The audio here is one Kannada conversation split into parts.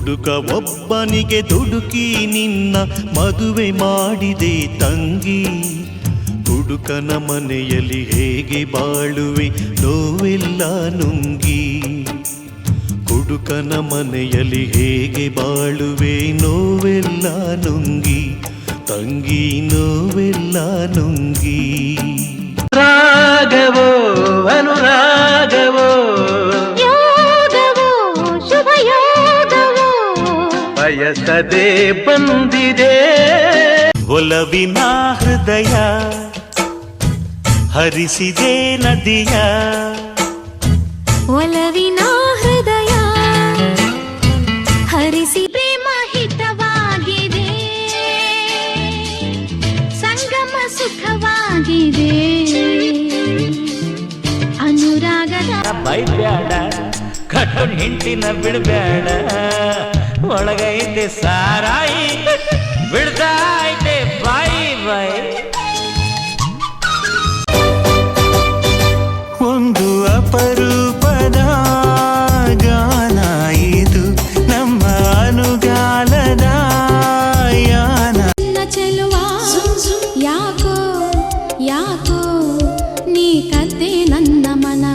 ಹುಡುಗ ಒಬ್ಬನಿಗೆ ದುಡುಕಿ ನಿನ್ನ ಮದುವೆ ಮಾಡಿದೆ ತಂಗಿ. ಹುಡುಕನ ಮನೆಯಲ್ಲಿ ಹೇಗೆ ಬಾಳುವೆ ನೋವೆಲ್ಲ ನುಂಗಿ. ಹುಡುಕನ ಮನೆಯಲ್ಲಿ ಹೇಗೆ ಬಾಳುವೆ ನೋವೆಲ್ಲ ನುಂಗಿ. ತಂಗಿ ನೋವೆಲ್ಲ ನುಂಗಿ. ರಾಗವೋ ಬಯಸದೆ ಬಂದಿದೆ. ಒಲವಿನ ಹೃದಯ ಹರಿಸಿದೆ ನದಿಯ. ಒಲವಿನ ಹೃದಯ ಹರಿಸಿ ಪ್ರೇಮ ಹಿತವಾಗಿದೆ. ಸಂಗಮ ಸುಖವಾಗಿದೆ. ಅನುರಾಗದ ಬೈಬ್ಯಾಡ ಕಟ್ಟು ಹಿಂಟಿನ ಬಿಡಬ್ಯಾಡ. ಒಳಗೈತೆ ಸಾರಾಯಿ ಬಿಡ್ತಾ ಐತೆ ಬಾಯಿ ಬಾಯಿ ಒಂದು ಅಪರೂಪದ ಗಾನ ಇದು ನಮ್ಮ ಅನುಗಾಲದ ಯಾನ ನನ್ನ ಚೆಲುವ ಯಾಕೋ ಯಾಕೋ ನೀ ಕದ್ದೆ ನನ್ನ ಮನವ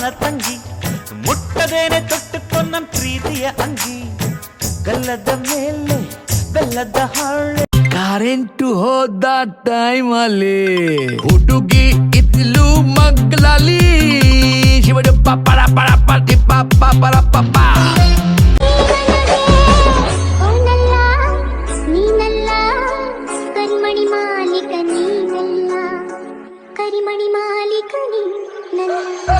ಅವನ ತಂಗಿ. ಮುಟ್ಟದೇನೆ ತೊಟ್ಟುಕೊಂಡ ಪ್ರೀತಿಯ ಅಂಗಿ. ಗಲ್ಲದ ಮೇಲೆ ಬೆಲ್ಲದ ಹಾಳೆ. ಕರೆಂಟು ಹೋದ ಟೈಮ್ ಅಲ್ಲಿ ಹುಡುಗಿ ಇದ್ಲು ಮಗ್ಲಾಲಿ ಶಿವಡಪ್ಪ ಪರ ಪರ ಪತಿ ಪಪ್ಪ ಪರ ಪಪ್ಪ ಕರಿಮಣಿ ಮಾಲಿಕ ನೀನಲ್ಲ. ಕರಿಮಣಿ ಮಾಲಿಕ ನೀನಲ್ಲ.